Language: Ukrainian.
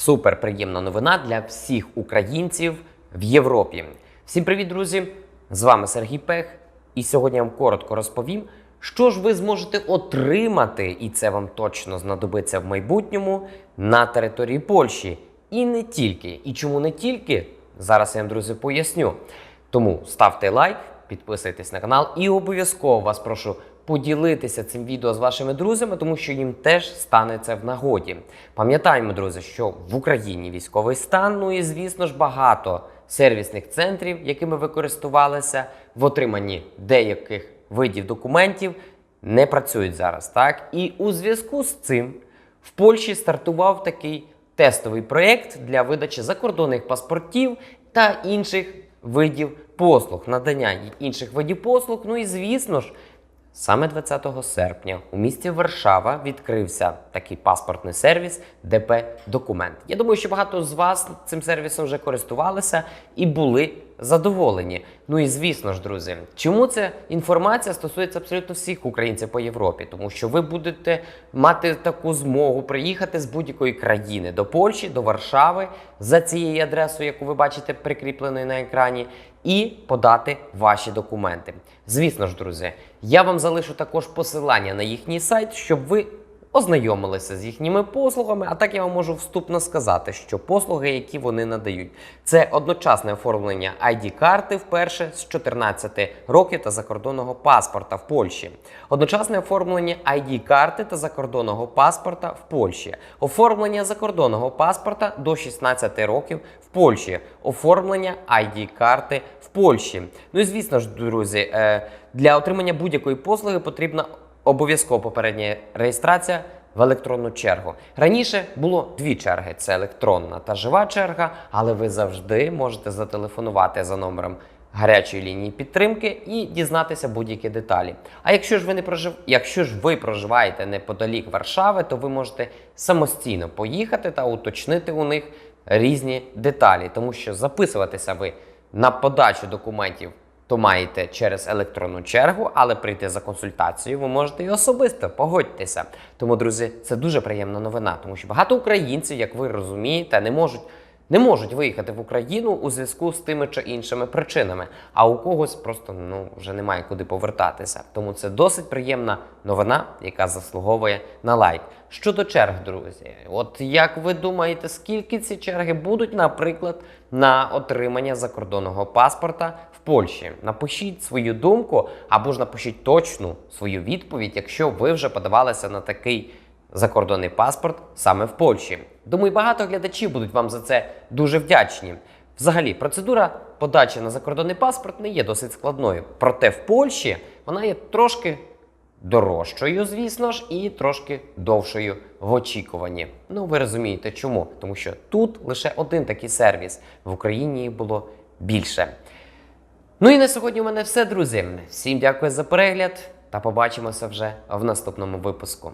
Супер приємна новина для всіх українців в Європі. Всім привіт, друзі! З вами Сергій Пех. І сьогодні я вам коротко розповім, що ж ви зможете отримати, і це вам точно знадобиться в майбутньому на території Польщі. І не тільки. І чому не тільки? Зараз я вам, друзі, поясню. Тому ставте лайк, підписуйтесь на канал і обов'язково вас прошу поділитися цим відео з вашими друзями, тому що їм теж стане це в нагоді. Пам'ятаємо, друзі, що в Україні військовий стан, ну і звісно ж багато сервісних центрів, якими ви користувалися в отриманні деяких видів документів, не працюють зараз. Так і у зв'язку з цим в Польщі стартував такий тестовий проєкт для видачі закордонних паспортів та інших видів послуг, надання інших видів послуг. Ну і звісно ж, саме 20 серпня у місті Варшава відкрився такий паспортний сервіс ДП Документ. Я думаю, що багато з вас цим сервісом вже користувалися і були задоволені. Ну і звісно ж, друзі, чому ця інформація стосується абсолютно всіх українців по Європі, тому що ви будете мати таку змогу приїхати з будь-якої країни до Польщі, до Варшави за цією адресою, яку ви бачите прикріпленою на екрані, і подати ваші документи. Звісно ж, друзі, я вам залишу також посилання на їхній сайт, щоб ви ознайомилися з їхніми послугами. А так я вам можу вступно сказати, що послуги, які вони надають, це одночасне оформлення ID-карти вперше з 14 років та закордонного паспорта в Польщі, одночасне оформлення ID-карти та закордонного паспорта в Польщі, оформлення закордонного паспорта до 16 років в Польщі, оформлення ID-карти в Польщі. Ну і звісно ж, друзі, е, для отримання будь-якої послуги потрібна обов'язково попередня реєстрація в електронну чергу. Раніше було дві черги: це електронна та жива черга, але ви завжди можете зателефонувати за номером гарячої лінії підтримки і дізнатися будь-які деталі. А якщо ж ви не прожив... якщо ж ви проживаєте неподалік Варшави, то ви можете самостійно поїхати та уточнити у них різні деталі, тому що записуватися ви на подачу документів то маєте через електронну чергу, але прийти за консультацією ви можете і особисто. Погодьтеся. Тому, друзі, це дуже приємна новина, тому що багато українців, як ви розумієте, не можуть. Не можуть виїхати в Україну у зв'язку з тими чи іншими причинами, а у когось просто ну вже немає куди повертатися. Тому це досить приємна новина, яка заслуговує на лайк. Щодо черг, друзі, от як ви думаєте, скільки ці черги будуть, наприклад, на отримання закордонного паспорта в Польщі? Напишіть свою думку або ж напишіть точну свою відповідь, якщо ви вже подавалися на такий закордонний паспорт саме в Польщі. Думаю, багато глядачів будуть вам за це дуже вдячні. Взагалі, процедура подачі на закордонний паспорт не є досить складною. Проте в Польщі вона є трошки дорожчою, звісно ж, і трошки довшою в очікуванні. Ну, ви розумієте чому? Тому що тут лише один такий сервіс, в Україні їх було більше. Ну і на сьогодні у мене все, друзі. Всім дякую за перегляд та побачимося вже в наступному випуску.